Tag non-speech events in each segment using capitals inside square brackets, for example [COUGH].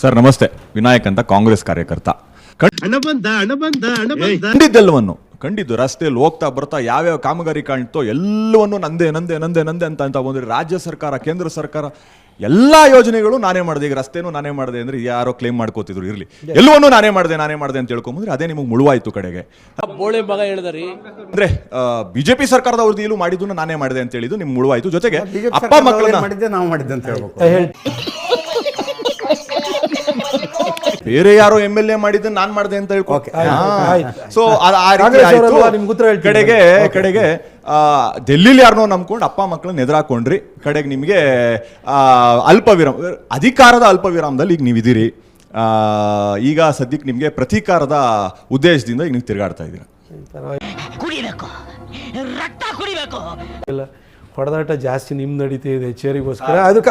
Sir ನಮಸ್ತೆ. ವಿನಾಯಕ್ ಅಂತ ಕಾಂಗ್ರೆಸ್ ಕಾರ್ಯಕರ್ತ. ಕಂಡಿದ್ದೆಲ್ಲವನ್ನು ಕಂಡಿದ್ದು ರಸ್ತೆಯಲ್ಲಿ ಹೋಗ್ತಾ ಬರ್ತಾ ಯಾವ್ಯಾವ ಕಾಮಗಾರಿ ಕಾಣ್ತೋ ಎಲ್ಲವನ್ನು ನಂದೇ ನಂದೇ ನಂದೇ ನಂದೇ ಅಂತ ಅಂತ ಬಂದ್ರೆ ರಾಜ್ಯ ಸರ್ಕಾರ ಕೇಂದ್ರ ಸರ್ಕಾರ ಎಲ್ಲಾ ಯೋಜನೆಗಳು ನಾನೇ ಮಾಡಿದೆ. ಈಗ ರಸ್ತೆನೂ ನಾನೇ ಮಾಡಿದೆ ಅಂದ್ರೆ ಯಾರೋ ಕ್ಲೇಮ್ ಮಾಡ್ಕೋತಿದ್ರು ಇರ್ಲಿ. ಎಲ್ಲವನ್ನೂ ನಾನೇ ಮಾಡಿದೆ ನಾನೇ ಮಾಡಿದೆ ಅಂತ ಹೇಳ್ಕೊಂಬಂದ್ರೆ ಅದೇ ನಿಮಗೆ ಮುಳುವಾಯ್ತು ಕಡೆಗೆ. ಬೋಳೆ ಮಗ ಹೇಳಿದ್ರಿ. ಅಂದ್ರೆ ಬಿಜೆಪಿ ಸರ್ಕಾರದ ಅವಧಿಯಲ್ಲೂ ಮಾಡಿದ್ದು ನಾನೇ ಮಾಡಿದೆ ಅಂತ ಹೇಳಿದ್ದು ನಿಮ್ಗೆ ಮುಳುವಾಯ್ತು. ಜೊತೆಗೆ ಅಪ್ಪ ಮಕ್ಕಳನ್ನ ಮಾಡಿದ್ದೆ ನಾವು ಮಾಡಿದ್ದೆ ಅಂತ ಹೇಳ್ಬೇಕು. ಬೇರೆ ಯಾರೋ ಎಂ ಎಲ್ ಎ ಮಾಡಿದ್ದು ನಾನ್ ಮಾಡಿದೆ ಅಂತ ಹೇಳ್ಕೊ Okay. ಸೊ ಆ ರೀತಿ ಆಯ್ತು. ಕಡೆಗೆ ಕಡೆಗೆ ಆ, ಡೆಲ್ಲಿಲಿ ಯಾರನ್ನೋ ನಂಬ್ಕೊಂಡು ಅಪ್ಪ ಮಕ್ಕಳನ್ನ ಎದುರಾಕೊಂಡ್ರಿ. ಕಡೆಗೆ ನಿಮಗೆ ಆ, ಅಲ್ಪ ವಿರಾಮ ಅಧಿಕಾರದ ಅಲ್ಪ ವಿರಾಮದಲ್ಲಿ ಈಗ ನೀವಿದ್ದೀರಿ. ಆ, ಈಗ ಸದ್ಯಕ್ಕೆ ನಿಮಗೆ ಪ್ರತೀಕಾರದ ಉದ್ದೇಶದಿಂದ ಈಗ ನೀವು ತಿರುಗಾಡ್ತಾ ಇದ್ದೀರಾ. ಕುಡಿಬೇಕು. ರಕ್ತ ಕುಡಿಬೇಕು. ಇಲ್ಲ ಹೊಡೆದಾಟ ಜಾಸ್ತಿ ನಿಮ್ ನಡೀತಾ ಇದೆ ಚೇರಿಗೋಸ್ಕರ. ಅದಕ್ಕೆ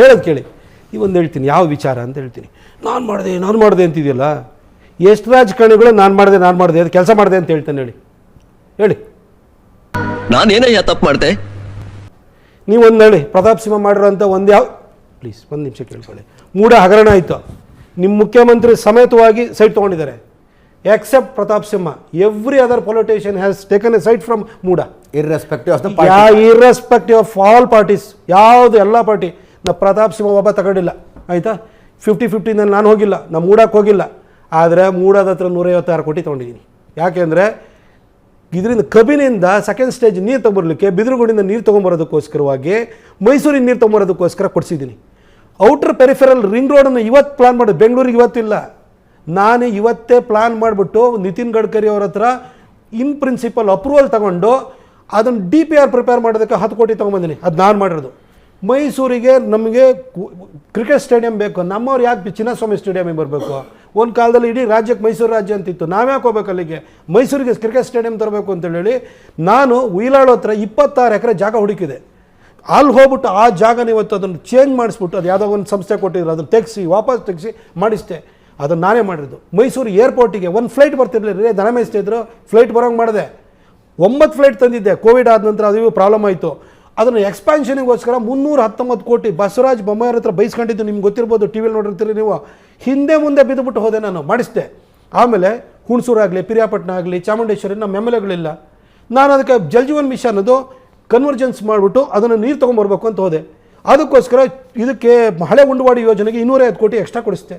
ಹೇಳೋದು ಕೇಳಿ. ಈ ಒಂದು ಹೇಳ್ತೀನಿ ಯಾವ ವಿಚಾರ ಅಂತ ಹೇಳ್ತೀನಿ. ನಾನು ಮಾಡಿದೆ ನಾನು ಮಾಡಿದೆ ಅಂತಿದೆಯಲ್ಲ? ಎಷ್ಟು ರಾಜಕಾರಣಿಗಳು ನಾನು ಮಾಡಿದೆ ನಾನು ಮಾಡಿದೆ ಅದು ಕೆಲಸ ಮಾಡಿದೆ ಅಂತ ಹೇಳ್ತೇನೆ ಹೇಳಿ. ಹೇಳಿ. ನಾನೇನಯ್ಯ ತಪ್ಪು ಮಾಡ್ದೆ? ನೀವು ಒಂದು ಹೇಳಿ ಪ್ರತಾಪ್ ಸಿಂಹ ಮಾಡಿರೋಂಥ ಒಂದು ಯಾವ ಪ್ಲೀಸ್ ಒಂದು ನಿಮಿಷ ಕೇಳ್ಕೊಳ್ಳಿ. ಮೂಡ ಹಗರಣ ಆಯಿತು. ನಿಮ್ಮ ಮುಖ್ಯಮಂತ್ರಿ ಸಮೇತವಾಗಿ site ತೊಗೊಂಡಿದ್ದಾರೆ. Except Pratap Simha every other politician has taken a site from MUDA irrespective of the yeah irrespective of all parties ಯಾವುದು ಎಲ್ಲ ಪಾರ್ಟಿ ನಾ ಪ್ರತಾಪ್ ಸಿಂಹ ಒಬ್ಬ ತಗೊಂಡಿಲ್ಲ, ಆಯಿತಾ? ಫಿಫ್ಟಿ ಫಿಫ್ಟಿನಲ್ಲಿ ನಾನು ಹೋಗಿಲ್ಲ, ನಾ ಮೂಡಕ್ಕೆ ಹೋಗಿಲ್ಲ. ಆದರೆ ಮೂಡದ ಹತ್ರ ನೂರೈವತ್ತಾರು ಕೋಟಿ ತೊಗೊಂಡಿದ್ದೀನಿ. ಯಾಕೆಂದರೆ ಇದರಿಂದ ಕಬಿನಿಂದ ಸೆಕೆಂಡ್ ಸ್ಟೇಜ್ ನೀರು ತೊಗೊಂಬರ್ಲಿಕ್ಕೆ ಬಿದಿರುಗುಡಿಂದ ನೀರು ತೊಗೊಂಬರೋದಕ್ಕೋಸ್ಕರವಾಗಿ ಮೈಸೂರಿನ ನೀರು ತೊಗೊಂಬರೋದಕ್ಕೋಸ್ಕರ ಕೊಡಿಸಿದ್ದೀನಿ. ಔಟರ್ ಪೆರಿಫೆರಲ್ ರಿಂಗ್ ರೋಡನ್ನು ಇವತ್ತು ಪ್ಲಾನ್ ಮಾಡೋದು ಬೆಂಗಳೂರಿಗೆ ಇವತ್ತಿಲ್ಲ ನಾನು ಇವತ್ತೇ ಪ್ಲಾನ್ ಮಾಡಿಬಿಟ್ಟು ನಿತಿನ್ ಗಡ್ಕರಿ ಅವ್ರ ಹತ್ರ ಇನ್ ಪ್ರಿನ್ಸಿಪಲ್ ಅಪ್ರೂವಲ್ ತಗೊಂಡು ಅದನ್ನು ಡಿ ಪಿ ಆರ್ ಪ್ರಿಪೇರ್ ಮಾಡೋದಕ್ಕೆ ಹತ್ತು ಕೋಟಿ ತೊಗೊಂಬಂದಿನಿ. ಅದು ನಾನು ಮಾಡಿರೋದು. ಮೈಸೂರಿಗೆ ನಮಗೆ ಕ್ರಿಕೆಟ್ ಸ್ಟೇಡಿಯಂ ಬೇಕು. ನಮ್ಮವ್ರು ಯಾಕೆ ಚಿನ್ನಸ್ವಾಮಿ ಸ್ಟೇಡಿಯಮಿಗೆ ಬರಬೇಕು? ಒಂದು ಕಾಲದಲ್ಲಿ ಇಡೀ ರಾಜ್ಯಕ್ಕೆ ಮೈಸೂರು ರಾಜ್ಯ ಅಂತಿತ್ತು. ನಾವ್ಯಾಕೆ ಹೋಗ್ಬೇಕು ಅಲ್ಲಿಗೆ? ಮೈಸೂರಿಗೆ ಕ್ರಿಕೆಟ್ ಸ್ಟೇಡಿಯಂ ತರಬೇಕು ಅಂತ ಹೇಳಿ ನಾನು ಉಯಿಲಾಳೋ ಹತ್ರ ಇಪ್ಪತ್ತಾರು ಎಕರೆ ಜಾಗ ಹುಡುಕಿದೆ. ಅಲ್ಲಿ ಹೋಗ್ಬಿಟ್ಟು ಆ ಜಾಗನ ಇವತ್ತು ಅದನ್ನು ಚೇಂಜ್ ಮಾಡಿಸ್ಬಿಟ್ಟು ಅದು ಯಾವುದೋ ಒಂದು ಸಂಸ್ಥೆ ಕೊಟ್ಟಿದ್ರು, ಅದನ್ನು ತೆಗೆಸಿ, ವಾಪಸ್ ತೆಗೆಸಿ ಮಾಡಿಸ್ದೆ. ಅದನ್ನು ನಾನೇ ಮಾಡಿದ್ದು ಮೈಸೂರು ಏರ್ಪೋರ್ಟಿಗೆ ಒಂದು ಫ್ಲೈಟ್ ಬರ್ತಿರ್ಲಿಲ್ಲ. ರೀ ದನ ಮೇಯಿಸ್ತಿದ್ರು ಫ್ಲೈಟ್ ಬರೋಂಗೆ ಮಾಡಿದೆ. ಒಂಬತ್ತು ಫ್ಲೈಟ್ ತಂದಿದ್ದೆ. ಕೋವಿಡ್ ಆದ ನಂತರ ಅದು ಪ್ರಾಬ್ಲಮ್ ಆಯಿತು. ಅದನ್ನು ಎಕ್ಸ್ಪ್ಯಾನ್ಷನಿಗೋಸ್ಕರ ಮುನ್ನೂರ ಹತ್ತೊಂಬತ್ತು ಕೋಟಿ ಬಸವರಾಜ್ ಬೊಮ್ಮಾಯರ ಹತ್ರ ಬೈಸ್ಕೊಂಡಿದ್ದು ನಿಮ್ಗೆ ಗೊತ್ತಿರ್ಬೋದು ಟಿ ವಿಲಿ ನೋಡಿರ್ತೀರಿ ನೀವು. ಹಿಂದೆ ಮುಂದೆ ಬಿದ್ದುಬಿಟ್ಟು ಹೋದೆ ನಾನು, ಮಾಡಿಸ್ದೆ. ಆಮೇಲೆ ಹುಣಸೂರಾಗಲಿ ಪಿರಿಯಾಪಟ್ಟಣ ಆಗಲಿ, ಚಾಮುಂಡೇಶ್ವರಿ, ನಮ್ಮ ಎಂ ನಾನು ಅದಕ್ಕೆ ಜಲ್ಜೀವನ್ ಮಿಷನ್ ಅದು ಕನ್ವರ್ಜೆನ್ಸ್ ಮಾಡಿಬಿಟ್ಟು ಅದನ್ನು ನೀರು ತೊಗೊಂಬರ್ಬೇಕು ಅಂತ ಹೋದೆ. ಅದಕ್ಕೋಸ್ಕರ ಇದಕ್ಕೆ ಹಳೆ ಉಂಡವಾಡಿ ಯೋಜನೆಗೆ ಇನ್ನೂರೈವತ್ತು ಕೋಟಿ ಎಕ್ಸ್ಟ್ರಾ ಕೊಡಿಸ್ದೆ.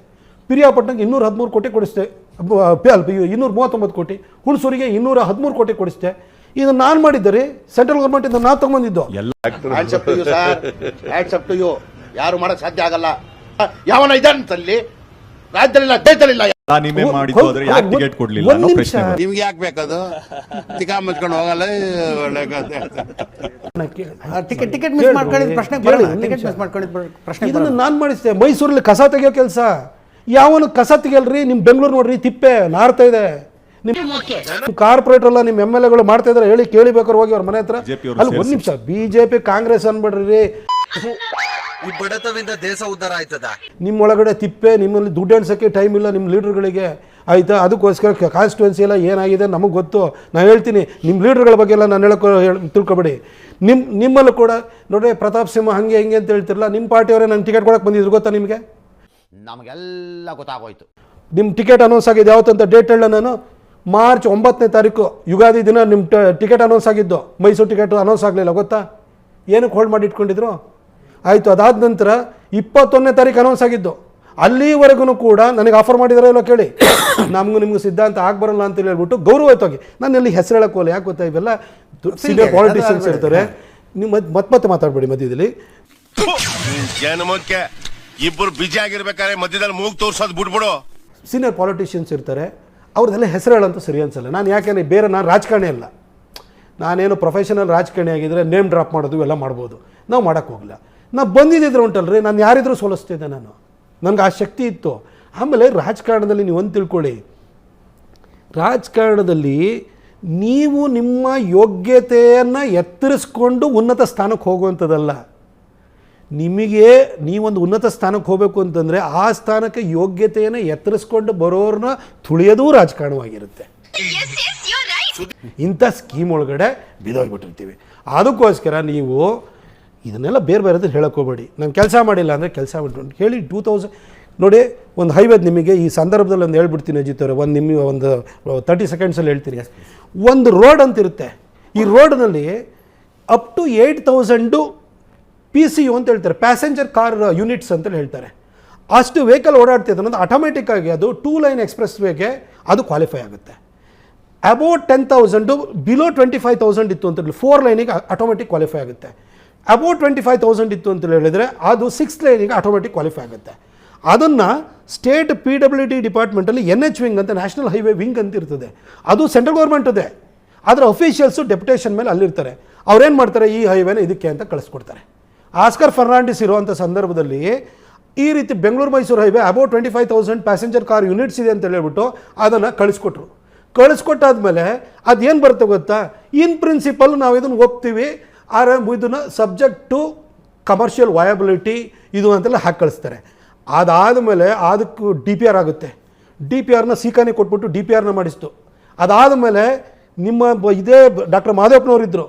ಪಿರಿಯಾಪಟ್ಟಣಕ್ಕೆ ಇನ್ನೂರ ಹದಿಮೂರು ಕೋಟಿ ಅಲ್ಪ ಇನ್ನೂರ ಮೂವತ್ತೊಂಬತ್ತು ಕೋಟಿ. ಹುಣಸೂರಿಗೆ ಇನ್ನೂರ ಹದಿಮೂರು ಕೋಟಿ ಕೊಡಿಸ್ದೆ. ಇದು ನಾನು ಮಾಡಿದ್ದರೆ ಸೆಂಟ್ರಲ್ ಗೌರ್ಮೆಂಟಿಂದ ನಾನು ತಗೊಂಡಿದ್ದು you sir hands up to you ಯಾರು ಮಾಡಕ್ ಸಾಧ್ಯ ಆಗಲ್ಲ. ಯಾವನ ಇದಲ್ಲಿ ರಾಜ್ಯದಲ್ಲಿಲ್ಲ ದೇಶದಲ್ಲಿಲ್ಲ. ನಿಮ್ಮೆ ಮಾಡಿದ್ದು ಆದ್ರೆ ಯಾಕೆ ಟಿಕೆಟ್ ಕೊಡ್ಲಿಲ್ಲ? ಅನ್ನೋ ಪ್ರಶ್ನೆ. ಬರುತ್ತೆ. ನಿಮ್ಗೆ ಯಾಕೆ ಬೇಕದು? ತಿಕಾ ಮುಚ್ಕೊಂಡು ಹೋಗಲ್ಲ ಒಳ್ಳೆ ಕಥೆ. ಟಿಕೆಟ್ ಟಿಕೆಟ್ ಮಿಸ್ ಮಾಡ್ಕೊಂಡಿದ್ ಪ್ರಶ್ನೆ ಬರಲ್ಲ. ಟಿಕೆಟ್ ಮಿಸ್ ಮಾಡ್ಕೊಂಡಿದ್ದು ಪ್ರಶ್ನೆ ಇದನ್ನು ನಾನ್ ಮಾಡಿಸ್ದೆ ಮೈಸೂರಲ್ಲಿ ಕಸ ತೆಗಿಯೋ ಕೆಲಸ. ಯಾವನು ಕಸ ತೆಗಿಯಲ್ರಿ? ನಿಮ್ಮ ಬೆಂಗಳೂರು ನೋಡ್ರಿ ತಿಪ್ಪೆ ನಾರ್ತಾ ಇದೆ. ನಿಮ್ಮ ಕಾರ್ಪೊರೇಟ್ ಎಲ್ಲ ನಿಮ್ಮ ಎಂ ಎಲ್ ಎಗಳು ಮಾಡ್ತಾ ಇದ್ರೆ ಹೇಳಿ ಕೇಳಿಬೇಕಾದ್ರೆ ಹೋಗಿ ಅವ್ರ ಮನೆ ಹತ್ರ. ಅಲ್ಲಿ ಒಂದ್ ನಿಮಿಷ ಬಿಜೆಪಿ ಕಾಂಗ್ರೆಸ್ ಅನ್ಬಿಡ್ರಿ. ಈ ಬಡತವಿಂದ ದೇಶ ಉದ್ಧಾರ ಆಯ್ತದ? ನಿಮ್ಮ ಒಳಗಡೆ ತಿಪ್ಪೆ ನಿಮ್ಮಲ್ಲಿ ದುಡ್ಡು ಎಣ್ಸೋಕ್ಕೆ ಟೈಮ್ ಇಲ್ಲ ನಿಮ್ಮ ಲೀಡರ್ಗಳಿಗೆ. ಆಯಿತಾ? ಅದಕ್ಕೋಸ್ಕರ ಕಾನ್ಸ್ಟಿಟ್ಯೂನ್ಸಿ ಎಲ್ಲ ಏನಾಗಿದೆ ನಮಗೆ ಗೊತ್ತು. ನಾನು ಹೇಳ್ತೀನಿ ನಿಮ್ಮ ಲೀಡರ್ಗಳ ಬಗ್ಗೆ ಎಲ್ಲ ನಾನು ಹೇಳೋಕೆ ಹೇಳ್- ತಿಳ್ಕೊಬೇಡಿ. ನಿಮ್ಮ ನಿಮ್ಮಲ್ಲೂ ಕೂಡ ನೋಡ್ರಿ ಪ್ರತಾಪ್ ಸಿಂಹ ಹಂಗೆ ಹಿಂಗೆ ಅಂತ ಹೇಳ್ತಿರಲ್ಲ ನಿಮ್ಮ ಪಾರ್ಟಿಯವರೇ ನಂಗೆ ಟಿಕೆಟ್ ಕೊಡಕ್ಕೆ ಬಂದಿದ್ರು ಗೊತ್ತಾ ನಿಮಗೆ? ನಮಗೆಲ್ಲ ಗೊತ್ತಾಗೋಯ್ತು. ನಿಮ್ಮ ಟಿಕೆಟ್ ಅನೌನ್ಸ್ ಆಗಿದೆ ಯಾವತ್ತಂತ ಡೇಟ್ ಹೇಳ ನಾನು? ಮಾರ್ಚ್ ಒಂಬತ್ತನೇ ತಾರೀಕು ಯುಗಾದಿ ದಿನ ನಿಮ್ಮ ಟಿಕೆಟ್ ಅನೌನ್ಸ್ ಆಗಿದ್ದು. ಮೈಸೂರು ಟಿಕೆಟ್ ಅನೌನ್ಸ್ ಆಗಲಿಲ್ಲ ಗೊತ್ತಾ? ಏನಕ್ಕೆ ಹೋಲ್ಡ್ ಮಾಡಿ ಇಟ್ಕೊಂಡಿದ್ರು ಆಯಿತು ಅದಾದ ನಂತರ ಇಪ್ಪತ್ತೊಂದನೇ ತಾರೀಕು ಅನೌನ್ಸ್ ಆಗಿದ್ದು. ಅಲ್ಲಿವರೆಗೂ ಕೂಡ ನನಗೆ ಆಫರ್ ಮಾಡಿದಾರೋ ಇಲ್ಲೋ ಕೇಳಿ. [COUGHS] ನಮಗೂ ನಿಮಗೂ ಸಿದ್ಧಾಂತ ಆಗಬರಲ್ಲ ಅಂತ ಹೇಳ್ಬಿಟ್ಟು ಗೌರವಯುತವಾಗಿ ನಾನು ಎಲ್ಲಿ ಹೆಸರು ಹೇಳಕ್ಕೆ ಹೋಗಲ್ಲ ಯಾಕೆ ಗೊತ್ತಾ? ಇವೆಲ್ಲ ಸೀನಿಯರ್ ಪಾಲಿಟಿಷಿಯನ್ಸ್ ಇರ್ತಾರೆ. ನೀವು ಮತ್ತೆ ಮತ್ತೆ ಮತ್ತೆ ಮಾತಾಡಬೇಡಿ ಮಧ್ಯದಲ್ಲಿ. ಜನಮಕ್ಕೆ ಇಬ್ಬರು ಬಿಜಿ ಆಗಿರ್ಬೇಕಾದ್ರೆ ಮಧ್ಯದಲ್ಲಿ ಮೂಗ್ ತೋರ್ಸೋದು ಬಿಟ್ಬಿಡು. ಸೀನಿಯರ್ ಪಾಲಿಟಿಷಿಯನ್ಸ್ ಇರ್ತಾರೆ. ಅವ್ರದ್ದೆಲ್ಲ ಹೆಸರು ಹೇಳಂತೂ ಸರಿ ಅನ್ಸಲ್ಲ. ನಾನು ಯಾಕೆಂದರೆ ಬೇರೆ ನಾನು ರಾಜಕಾರಣಿ ಅಲ್ಲ. ನಾನೇನು ಪ್ರೊಫೆಷನಲ್ ರಾಜಕಾರಣಿ ಆಗಿದ್ದರೆ ನೇಮ್ ಡ್ರಾಪ್ ಮಾಡೋದು ಇವೆಲ್ಲ ಮಾಡ್ಬೋದು. ನಾವು ಹೋಗಲ್ಲ ನಾವು ಬಂದಿದ್ದಿದ್ರೆ ಉಂಟಲ್ರಿ, ನಾನು ಯಾರಿದ್ರೂ ಸೋಲಿಸ್ತಿದ್ದೆ ನಾನು. ನನಗೆ ಆ ಶಕ್ತಿ ಇತ್ತು. ಆಮೇಲೆ ರಾಜಕಾರಣದಲ್ಲಿ ನೀವು ಒಂದು ತಿಳ್ಕೊಳ್ಳಿ. ರಾಜಕಾರಣದಲ್ಲಿ ನೀವು ನಿಮ್ಮ ಯೋಗ್ಯತೆಯನ್ನು ಎತ್ತರಿಸ್ಕೊಂಡು ಉನ್ನತ ಸ್ಥಾನಕ್ಕೆ ಹೋಗುವಂಥದ್ದಲ್ಲ. ನಿಮಗೆ ನೀವೊಂದು ಉನ್ನತ ಸ್ಥಾನಕ್ಕೆ ಹೋಗಬೇಕು ಅಂತಂದರೆ ಆ ಸ್ಥಾನಕ್ಕೆ ಯೋಗ್ಯತೆಯನ್ನು ಎತ್ತರಿಸ್ಕೊಂಡು ಬರೋರನ್ನ ತುಳಿಯೋದೂ ರಾಜಕಾರಣವಾಗಿರುತ್ತೆ. ಇಂಥ ಸ್ಕೀಮ್ ಒಳಗಡೆ ಬಿದ್ದೋಗ್ಬಿಟ್ಟಿರ್ತೀವಿ. ಅದಕ್ಕೋಸ್ಕರ ನೀವು ಇದನ್ನೆಲ್ಲ ಬೇರೆ ಬೇರೆದು ಹೇಳಕ್ಕೆ ಹೋಗಬೇಡಿ. ನಾನು ಕೆಲಸ ಮಾಡಿಲ್ಲ ಅಂದರೆ ಕೆಲಸ ಬಿಟ್ಟು ಹೇಳಿ ಟೂ ತೌಸಂಡ್ ನೋಡಿ ಒಂದು ಹೈವೇದ್ ನಿಮಗೆ ಈ ಸಂದರ್ಭದಲ್ಲಿ ಒಂದು ಹೇಳ್ಬಿಡ್ತೀನಿ ಅಜಿತ್ ಅವರೇ. ಒಂದು ನಿಮ್ಮ ಒಂದು ತರ್ಟಿ ಸೆಕೆಂಡ್ಸಲ್ಲಿ ಹೇಳ್ತೀನಿ. ಒಂದು ರೋಡ್ ಅಂತಿರುತ್ತೆ. ಈ ರೋಡ್ನಲ್ಲಿ up to eight thousand P C U ಅಂತ ಹೇಳ್ತಾರೆ. ಪ್ಯಾಸೆಂಜರ್ ಕಾರ್ ಯೂನಿಟ್ಸ್ ಅಂತ ಹೇಳ್ತಾರೆ. ಅಷ್ಟು ವೆಹಿಕಲ್ ಓಡಾಡ್ತಿದ್ದ ಅನ್ನೋದು ಆಟೋಮೆಟಿಕ್ ಆಗಿ ಅದು ಟೂ ಲೈನ್ ಎಕ್ಸ್ಪ್ರೆಸ್ ವೇಗೆ ಅದು ಕ್ವಾಲಿಫೈ ಆಗುತ್ತೆ. About ten thousand below twenty five thousand ಇತ್ತು ಅಂತ ಹೇಳಿ ಫೋರ್ ಲೈನಿಗೆ ಆಟೋಮೆಟಿಕ್ ಕ್ವಾಲಿಫೈ ಆಗುತ್ತೆ. ಅಬೌಟ್ ಟ್ವೆಂಟಿ ಫೈವ್ ತೌಸಂಡ್ ಇತ್ತು ಅಂತ ಹೇಳಿದರೆ ಅದು ಸಿಕ್ಸ್ ಲೈನಿಗೆ ಆಟೋಮೆಟಿಕ್ ಕ್ವಾಲಿಫೈ ಆಗುತ್ತೆ. ಅದನ್ನು ಸ್ಟೇಟ್ ಪಿ ಡಬ್ಲ್ಯೂ ಡಿ ಡಿಪಾರ್ಟ್ಮೆಂಟಲ್ಲಿ ಎನ್ ಎಚ್ ವಿಂಗ್ ಅಂತ ನ್ಯಾಷನಲ್ ಹೈವೇ ವಿಂಗ್ ಅಂತ ಇರ್ತದೆ. ಅದು ಸೆಂಟ್ರಲ್ ಗೌರ್ಮೆಂಟ್ ಇದೆ ಅದರ ಅಫಿಷಿಯಲ್ಸು ಡೆಪ್ಯುಟೇಷನ್ ಮೇಲೆ ಅಲ್ಲಿರ್ತಾರೆ. ಅವ್ರೇನು ಮಾಡ್ತಾರೆ? ಈ ಹೈವೇನ ಇದಕ್ಕೆ ಅಂತ ಕಳಿಸ್ಕೊಡ್ತಾರೆ. ಆಸ್ಕರ್ ಫರ್ನಾಂಡಿಸ್ ಇರುವಂಥ ಸಂದರ್ಭದಲ್ಲಿ ಈ ರೀತಿ Bengaluru Mysuru highway about twenty five thousand passenger car units ಇದೆ ಅಂತ ಹೇಳಿಬಿಟ್ಟು ಅದನ್ನು ಕಳಿಸ್ಕೊಟ್ರು. ಕಳಿಸ್ಕೊಟ್ಟಾದ್ಮೇಲೆ ಅದೇನು ಬರುತ್ತೆ ಗೊತ್ತಾ? ಇನ್ ಪ್ರಿನ್ಸಿಪಲ್ ನಾವು ಇದನ್ನು ಒಪ್ತೀವಿ. ಆದರೆ ಇದನ್ನು ಸಬ್ಜೆಕ್ಟ್ ಟು ಕಮರ್ಷಿಯಲ್ ವಯಬಿಲಿಟಿ ಇದು ಅಂತೆಲ್ಲ ಹಾಕಿ ಕಳಿಸ್ತಾರೆ. ಅದಾದಮೇಲೆ ಅದಕ್ಕೂ ಡಿ ಪಿ ಆರ್ ಆಗುತ್ತೆ. ಡಿ ಪಿ ಆರ್ನ ಸೀಕಾನೆ ಕೊಟ್ಬಿಟ್ಟು ಡಿ ಪಿ ಆರ್ನ ಮಾಡಿಸ್ತು. ಅದಾದಮೇಲೆ ನಿಮ್ಮ ಇದೇ ಡಾಕ್ಟರ್ ಮಾದೇವಪ್ಪನವ್ರು ಇದ್ದರು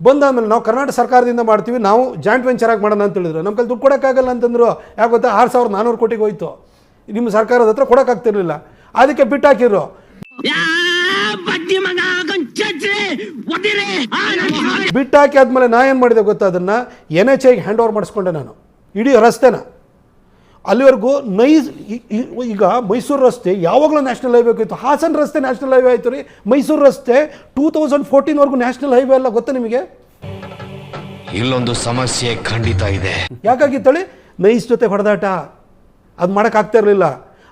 ಬಂದಾದ್ಮೇಲೆ ನಾವು ಕರ್ನಾಟಕ ಸರ್ಕಾರದಿಂದ ಮಾಡ್ತೀವಿ ನಾವು ಜಾಯಿಂಟ್ ವೆಂಚರ್ ಆಗಿ ಮಾಡೋಣ ಅಂತ ಹೇಳಿದ್ರು ನಮ್ಮ ಕೈಲಿ ದುಡ್ಡು ಕೊಡೋಕ್ಕಾಗಲ್ಲ ಅಂತಂದ್ರು ಯಾಕೆ ಗೊತ್ತಾ? ಆರು ಸಾವಿರದ ನಾನ್ನೂರು ಕೋಟಿಗೆ ಹೋಯ್ತು. ನಿಮ್ಮ ಸರ್ಕಾರದ ಹತ್ರ ಕೊಡೋಕ್ಕಾಗ್ತಿರ್ಲಿಲ್ಲ ಅದಕ್ಕೆ ಬಿಟ್ಟಾಕಿದ್ರು ಬಿಟ್ಟಾಕಿ ಆದಮೇಲೆ ನಾ ಏನು ಮಾಡಿದೆ ಗೊತ್ತಾ? ಅದನ್ನು ಎನ್ ಎಚ್ ಐಗೆ ಹ್ಯಾಂಡ್ ಓವರ್ ಮಾಡಿಸ್ಕೊಂಡೆ ನಾನು. ಇಡೀ ರಸ್ತೆನ. ಅಲ್ಲಿವರೆಗೂ ನೈಸ್ ಈಗ ಮೈಸೂರು ರಸ್ತೆ ಯಾವಾಗಲೂ ನ್ಯಾಷನಲ್ ಹೈವೇ ಆಗಿತ್ತು ಹಾಸನ ರಸ್ತೆ ನ್ಯಾಷನಲ್ ಹೈವೇ ಆಯಿತು ರೀ. ಮೈಸೂರು ರಸ್ತೆ ಟೂ ತೌಸಂಡ್ ಫೋರ್ಟೀನ್ವರೆಗೂ ನ್ಯಾಷನಲ್ ಹೈವೇ ಅಲ್ಲ ಗೊತ್ತಾ ನಿಮಗೆ? ಇಲ್ಲೊಂದು ಸಮಸ್ಯೆ ಖಂಡಿತ ಇದೆ. ಯಾಕಾಗಿತ್ತಳಿ? ನೈಸ್ ಜೊತೆ ಹೊಡೆದಾಟ. ಅದು ಮಾಡೋಕ್ಕಾಗ್ತಾ ಇರಲಿಲ್ಲ.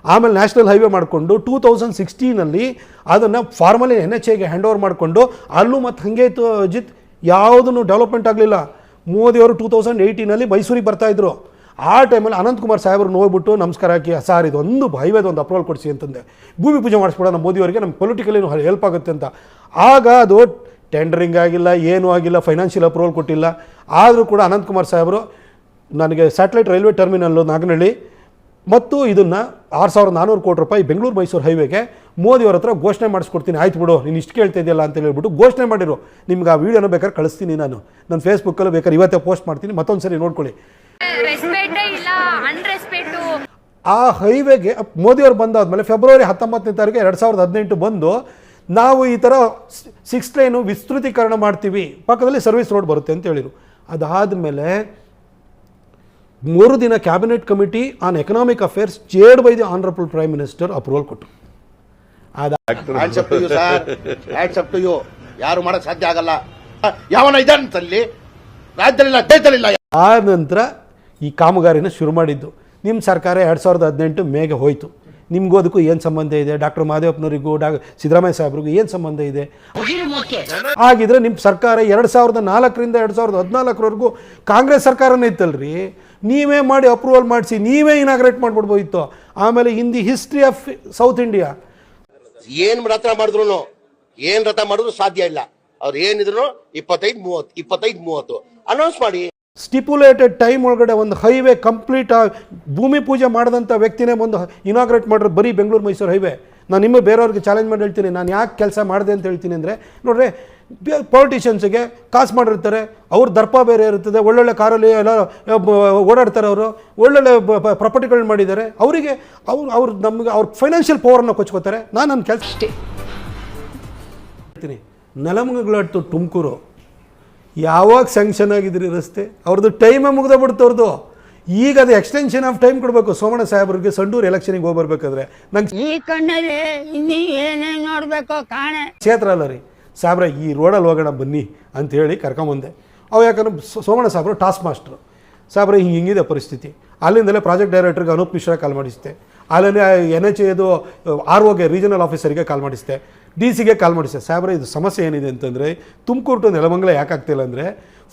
ಆಮೇಲೆ ನ್ಯಾಷನಲ್ ಹೈವೇ ಮಾಡಿಕೊಂಡು ಟೂ ತೌಸಂಡ್ ಸಿಕ್ಸ್ಟೀನಲ್ಲಿ ಅದನ್ನು ಫಾರ್ಮಲಿ ಎನ್ ಎಚ್ ಐಗೆ ಹ್ಯಾಂಡ್ ಓವರ್ ಮಾಡಿಕೊಂಡು ಅಲ್ಲೂ ಮತ್ತು ಹಾಗೆ ಇತ್ತು ಅಜಿತ್. ಯಾವುದೂ ಡೆವಲಪ್ಮೆಂಟ್ ಆಗಲಿಲ್ಲ. ಮೋದಿಯವರು ಟೂ ತೌಸಂಡ್ ಏಯ್ಟೀನಲ್ಲಿ ಮೈಸೂರಿಗೆ ಬರ್ತಾಯಿದ್ರು ಆ ಟೈಮಲ್ಲಿ ಅನಂತಕುಮಾರ್ ಸಾಹೇಬ್ರು ನೋಡ್ಬಿಟ್ಟು ನಮಸ್ಕಾರ ಹಾಕಿ ಸಾರ್, ಇದೊಂದು ಹೈವೇದು ಒಂದು ಅಪ್ರೂವಲ್ ಕೊಡಿಸಿ ಅಂತಂದೆ. ಭೂಮಿ ಪೂಜೆ ಮಾಡಿಸ್ಬಿಡೋಣ ಮೋದಿಯವರಿಗೆ ನಮ್ಮ ಪೊಲಿಟಿಕಲಿ ಹೆಲ್ಪ್ ಆಗುತ್ತೆ ಅಂತ. ಆಗ ಅದು ಟೆಂಡರಿಂಗ್ ಆಗಿಲ್ಲ, ಏನೂ ಆಗಿಲ್ಲ ಫೈನಾನ್ಷಿಯಲ್ ಅಪ್ರೂವಲ್ ಕೊಟ್ಟಿಲ್ಲ. ಆದರೂ ಕೂಡ ಅನಂತಕುಮಾರ್ ಸಾಹೇಬರು ನನಗೆ ಸ್ಯಾಟಲೈಟ್ ರೈಲ್ವೆ ಟರ್ಮಿನಲ್ಲು ನಾಗನಹಳ್ಳಿ ಮತ್ತು ಇದನ್ನು ಆರು ಸಾವಿರದ ನಾನ್ನೂರು ಕೋಟಿ ರೂಪಾಯಿ ಬೆಂಗಳೂರು ಮೈಸೂರು ಹೈವೇಗೆ ಮೋದಿಯವ್ರ ಹತ್ರ ಘೋಷಣೆ ಮಾಡಿಸ್ಕೊಡ್ತೀನಿ. ಆಯ್ತು ಬಿಡು, ನೀನು ಇಷ್ಟು ಕೇಳ್ತಾ ಇದೆಯಲ್ಲ ಅಂತ ಹೇಳ್ಬಿಟ್ಟು ಘೋಷಣೆ ಮಾಡಿರು. ನಿಮ್ಗೆ ಆ ವೀಡಿಯೋನ ಬೇಕಾದ್ರೆ ಕಳಿಸ್ತೀನಿ ನಾನು. ನನ್ನ ಫೇಸ್ಬುಕ್ಕಲ್ಲೂ ಬೇಕಾದ್ರೆ ಇವತ್ತೇ ಪೋಸ್ಟ್ ಮಾಡ್ತೀನಿ. ಮತ್ತೊಂದು ಸರಿ ನೋಡ್ಕೊಳ್ಳಿ. ರೆಸ್ಪೆಕ್ಟೇ ಇಲ್ಲ ಅನ್ರೆಸ್ಪೆಕ್ಟು ಆ ಹೈವೇಗೆ ಮೋದಿಯವರು ಬಂದಾದ್ಮೇಲೆ ಫೆಬ್ರವರಿ ಹತ್ತೊಂಬತ್ತನೇ ತಾರೀಕು ಎರಡ್ ಸಾವಿರದ ಹದಿನೆಂಟು ಬಂದು ನಾವು ಈ ತರ ಸಿಕ್ಸ್ ಲೈನು ವಿಸ್ತೃತೀಕರಣ ಮಾಡ್ತೀವಿ. ಪಕ್ಕದಲ್ಲಿ ಸರ್ವಿಸ್ ರೋಡ್ ಬರುತ್ತೆ ಅಂತ ಹೇಳಿದರು. ಅದಾದ್ಮೇಲೆ ಮೂರು ದಿನ cabinet committee on economic affairs chaired by the honourable prime minister approval ಕೊಟ್ಟರು. Hands up to you sir hands up to you ಯಾರು ಮಾಡಕ್ ಸಾಧ್ಯ ಆಗಲ್ಲ. ರಾಜ್ಯದಲ್ಲಿಲ್ಲ ದೇಶದಲ್ಲಿಲ್ಲ. ಆ ನಂತರ ಈ ಕಾಮಗಾರಿನ ಶುರು ಮಾಡಿದ್ದು. ನಿಮ್ಮ ಸರ್ಕಾರ ಎರಡು ಸಾವಿರದ ಹದಿನೆಂಟು ಮೇಗೆ ಹೋಯಿತು. ನಿಮಗೂ ಅದಕ್ಕೂ ಏನು ಸಂಬಂಧ ಇದೆ? ಡಾಕ್ಟರ್ ಮಾದೇವಪ್ಪನವರಿಗೂ, ಡಾ ಸಿದ್ದರಾಮಯ್ಯ ಸಾಹೇಬ್ರಿಗೂ ಏನು ಸಂಬಂಧ ಇದೆ? ಆಗಿದ್ರೆ ನಿಮ್ಮ ಸರ್ಕಾರ ಎರಡು ಸಾವಿರದ ನಾಲ್ಕರಿಂದ ಎರಡು ಸಾವಿರದ ಹದಿನಾಲ್ಕರವರೆಗೂ ಕಾಂಗ್ರೆಸ್ ಸರ್ಕಾರನೇ ಇತ್ತಲ್ರಿ? ನೀವೇ ಮಾಡಿ ಅಪ್ರೂವಲ್ ಮಾಡಿಸಿ, ನೀವೇ ಇನಾಗ್ರೇಟ್ ಮಾಡಿಬಿಡ್ಬೋದಿತ್ತು. ಆಮೇಲೆ in the history of south India ಏನು ರಥ ಮಾಡಿದ್ರು ಏನು ರಥ ಮಾಡಿದ್ರು ಸಾಧ್ಯ ಇಲ್ಲ. ಅವ್ರು ಏನಿದ್ರು ಇಪ್ಪತ್ತೈದು ಮೂವತ್ತು ಇಪ್ಪತ್ತೈದು ಮೂವತ್ತು. ಅನೌನ್ಸ್ ಮಾಡಿ. ಸ್ಟಿಪ್ಯುಲೇಟೆಡ್ ಟೈಮ್ ಒಳಗಡೆ ಒಂದು ಹೈವೇ ಕಂಪ್ಲೀಟ್ ಭೂಮಿ ಪೂಜೆ ಮಾಡಿದಂಥ ವ್ಯಕ್ತಿನೇ ಒಂದು ಇನಾಗ್ರೇಟ್ ಮಾಡಿರೋ ಬರೀ ಬೆಂಗಳೂರು ಮೈಸೂರು ಹೈವೇ ನಾನು ನಿಮ್ಮ ಬೇರೆಯವ್ರಿಗೆ ಚಾಲೆಂಜ್ ಮಾಡಿ ಹೇಳ್ತೀನಿ ನಾನು ಯಾಕೆ ಕೆಲಸ ಮಾಡಿದೆ ಅಂತ ಹೇಳ್ತೀನಿ ಅಂದರೆ ನೋಡ್ರಿ ಪೊಲಿಟಿಷಿಯನ್ಸಿಗೆ ಕಾಸು ಮಾಡಿರ್ತಾರೆ ಅವ್ರ ದರ್ಪ ಬೇರೆ ಇರ್ತದೆ ಒಳ್ಳೊಳ್ಳೆ ಕಾರಲ್ಲಿ ಎಲ್ಲ ಓಡಾಡ್ತಾರೆ ಅವರು ಒಳ್ಳೊಳ್ಳೆ ಪ್ರಾಪರ್ಟಿಗಳನ್ನ ಮಾಡಿದ್ದಾರೆ ಅವರಿಗೆ ಅವ್ರು ಅವ್ರು ನಮಗೆ ಅವ್ರ ಫೈನಾನ್ಷಿಯಲ್ ಪವರನ್ನು ಕೊಚ್ಕೋತಾರೆ ನಾನು ನನ್ನ ಕೆಲಸ ಹೇಳ್ತೀನಿ. ನೆಲಮಂಗಲ ತುಮಕೂರು ಯಾವಾಗ ಸ್ಯಾಂಕ್ಷನ್ ಆಗಿದ್ರಿ ರಸ್ತೆ? ಅವ್ರದ್ದು ಟೈಮೇ ಮುಗ್ದ ಬಿಡ್ತು ಅವ್ರದ್ದು. ಈಗ ಅದು ಎಕ್ಸ್ಟೆನ್ಷನ್ ಆಫ್ ಟೈಮ್ ಕೊಡಬೇಕು. ಸೋಮಣ್ಣ ಸಾಹೇಬ್ರಿಗೆ ಸಂಡೂರು ಎಲೆಕ್ಷನಿಗೆ ಹೋಗಿ ಬರ್ಬೇಕಾದ್ರೆ. ನಂಗೆ ಈ ಕಣ್ಣಲ್ಲಿ ಇನ್ನೀ ಏನೇನು ನೋಡಬೇಕು ಕಾಣೆ. ಕ್ಷೇತ್ರ ಅಲ್ಲ ರೀ. ಸಾಹೇಬ್ರ ಈ ರೋಡಲ್ಲಿ ಹೋಗೋಣ ಬನ್ನಿ ಅಂತ ಹೇಳಿ ಕರ್ಕೊಂಬಂದೆ. ಅವು ಯಾಕಂದ್ರೆ ಸೋಮಣ್ಣ ಸಾಹೇಬ್ರು ಟಾಸ್ಕ್ ಮಾಸ್ಟ್ರು ಸಾಹೇಬ್ರೆ ಹಿಂಗೆ ಹಿಂಗಿದೆ ಪರಿಸ್ಥಿತಿ. ಅಲ್ಲಿಂದಲೇ ಪ್ರಾಜೆಕ್ಟ್ ಡೈರೆಕ್ಟರ್ಗೆ ಅನೂಪ್ ಮಿಶ್ರಾ ಕಾಲ್ ಮಾಡಿಸ್ತೆ ಅಲ್ಲೇ ಎನ್ ಎಚ್ ಎದು ಆರ್ ಒಗೆ ರೀಜನಲ್ ಆಫೀಸರಿಗೆ ಕಾಲ್ ಮಾಡಿಸಿದೆ. ಡಿ ಸಿಗೆ ಕಾಲ್ ಮಾಡಿಸಿದೆ, ಸಾಹೇಬ್ರೆ, ಇದು ಸಮಸ್ಯೆ ಏನಿದೆ ಅಂತಂದರೆ, ತುಮಕೂರು ಟು ನೆಲಮಂಗಲ ಯಾಕೆ ಆಗ್ತಿಲ್ಲ ಅಂದರೆ,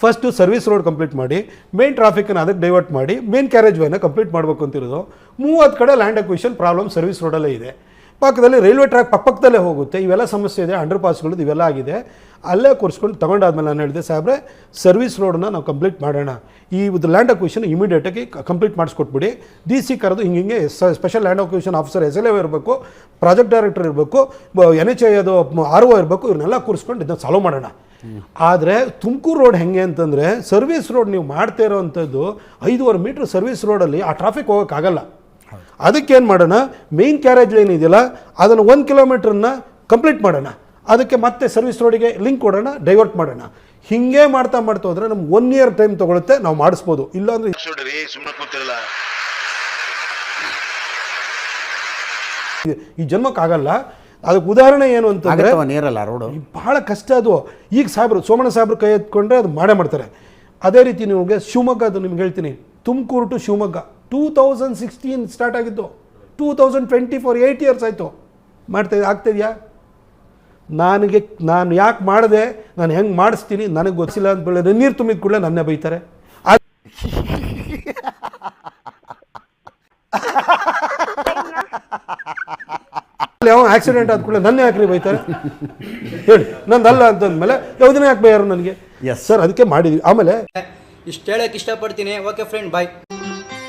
ಫಸ್ಟು ಸರ್ವಿಸ್ ರೋಡ್ ಕಂಪ್ಲೀಟ್ ಮಾಡಿ, ಮೇನ್ ಟ್ರಾಫಿಕನ್ನು ಅದಕ್ಕೆ ಡೈವರ್ಟ್ ಮಾಡಿ, ಮೇನ್ ಕ್ಯಾರೇಜ್ ವೇನ ಕಂಪ್ಲೀಟ್ ಮಾಡಬೇಕು ಅಂತಿರೋದು. ಮೂವತ್ತು ಕಡೆ ಲ್ಯಾಂಡ್ ಅಕ್ವಿಷನ್ ಪ್ರಾಬ್ಲಮ್ ಸರ್ವಿಸ್ ರೋಡಲ್ಲೇ ಇದೆ. ಪಕ್ಕದಲ್ಲಿ ರೈಲ್ವೆ ಟ್ರ್ಯಾಕ್ ಪಕ್ಕದಲ್ಲೇ ಹೋಗುತ್ತೆ. ಇವೆಲ್ಲ ಸಮಸ್ಯೆ ಇದೆ. ಅಂಡರ್ ಪಾಸ್ಗಳದ್ದು ಇವೆಲ್ಲ ಆಗಿದೆ. ಅಲ್ಲೇ ಕೂರಿಸ್ಕೊಂಡು ತೊಗೊಂಡಾದ್ಮೇಲೆ ನಾನು ಹೇಳಿದೆ, ಸಾಹೇಬ್ರೆ, ಸರ್ವಿಸ್ ರೋಡನ್ನ ನಾವು ಕಂಪ್ಲೀಟ್ ಮಾಡೋಣ. ಈ ಒಂದು ಲ್ಯಾಂಡ್ ಅಕ್ವಿಷನ್ ಇಮಿಡಿಯೇಟಾಗಿ ಕಂಪ್ಲೀಟ್ ಮಾಡಿಸ್ಕೊಟ್ಬಿಡಿ. ಡಿ ಸಿ ಕರೆದು ಹಿಂಗೆ ಹಿಂಗೆ special land acquisition officer S L A ಇರಬೇಕು ಪ್ರಾಜೆಕ್ಟ್ ಡೈರೆಕ್ಟರ್ ಇರಬೇಕು ಎನ್ ಎಚ್ ಐ ಅದು ಆರ್ ಒ ಇರಬೇಕು, ಇವ್ರನ್ನೆಲ್ಲ ಕೂರಿಸ್ಕೊಂಡು ಇದನ್ನ ಸಾಲ್ವ್ ಮಾಡೋಣ. ಆದರೆ ತುಮಕೂರು ರೋಡ್ ಹೆಂಗೆ ಅಂತಂದರೆ, ಸರ್ವಿಸ್ ರೋಡ್ ನೀವು ಮಾಡ್ತಾ ಇರೋವಂಥದ್ದು ಐದೂವರೆ ಮೀಟ್ರ್ ಸರ್ವಿಸ್ ರೋಡಲ್ಲಿ ಆ ಟ್ರಾಫಿಕ್ ಹೋಗೋಕ್ಕಾಗಲ್ಲ. ಅದಕ್ಕೇನು ಮಾಡೋಣ? ಮೇನ್ ಕ್ಯಾರೇಜ್ ಲೈನ್ ಇದೆಯಲ್ಲ ಅದನ್ನು ಒಂದು ಕಿಲೋಮೀಟ್ರನ್ನ ಕಂಪ್ಲೀಟ್ ಮಾಡೋಣ. ಅದಕ್ಕೆ ಮತ್ತೆ ಸರ್ವಿಸ್ ರೋಡಿಗೆ ಲಿಂಕ್ ಕೊಡೋಣ ಡೈವರ್ಟ್ ಮಾಡೋಣ. ಹಿಂಗೆ ಮಾಡ್ತಾ ಮಾಡ್ತಾ ಹೋದ್ರೆ ನಮ್ಗೆ ಒನ್ ಇಯರ್ ಟೈಮ್ ತಗೊಳುತ್ತೆ ನಾವು ಮಾಡಿಸ್ಬೋದು. ಇಲ್ಲಾಂದ್ರೆ ಸುಮ್ಮನೆ ಈ ಈ ಜನ್ಮಕ್ಕಾಗಲ್ಲ ಅದಕ್ಕೆ ಉದಾಹರಣೆ ಏನು ಅಂತಂದ್ರೆ ನೀರಲ್ಲ ರೋಡು ಬಹಳ ಕಷ್ಟ ಅದು. ಈಗ ಸಾಬ್ರು ಸೋಮಣ್ಣ ಸಾಬ್ರು ಕೈ ಎತ್ಕೊಂಡ್ರೆ ಅದು ಮಾಡೇ ಮಾಡ್ತಾರೆ. ಅದೇ ರೀತಿ ನಿಮಗೆ ಶಿವಮೊಗ್ಗ ಅದು ನಿಮ್ಗೆ ಹೇಳ್ತೀನಿ. Tumakuru to Shivamogga. Two thousand sixteen start ಆಗಿದ್ದು. Two thousand twenty four eight years ಆಯಿತು. ಮಾಡ್ತಾ ಆಗ್ತಿದ್ಯಾ? ನನಗೆ ನಾನು ಯಾಕೆ ಮಾಡಿದೆ? ನಾನು ಹೆಂಗೆ ಮಾಡಿಸ್ತೀನಿ? ನನಗೆ ಗೊತ್ತಿಲ್ಲ ಅಂತ ಬೆಳೆ ನೀರು ತುಂಬಿದ ಕೂಡಲೇ ನನ್ನೇ ಬೈತಾರೆ. ಅಲ್ಲಿ ಯಾವ ಆಕ್ಸಿಡೆಂಟ್ ಆದ ಕೂಡಲೇ ನನ್ನೇ ಯಾಕ್ರಿ ಬೈತಾರೆ? ಹೇಳಿ ನಂದಲ್ಲ ಅಂತಂದ್ಮೇಲೆ ಯಾವುದನ್ನ ಯಾಕೆ ಬೈಯಾರು ನನಗೆ? ಎಸ್ ಸರ್ ಅದಕ್ಕೆ ಮಾಡಿದ್ವಿ ಆಮೇಲೆ ಇಷ್ಟು ಹೇಳಕ್ಕೆ ಇಷ್ಟಪಡ್ತೀನಿ. Okay friend bye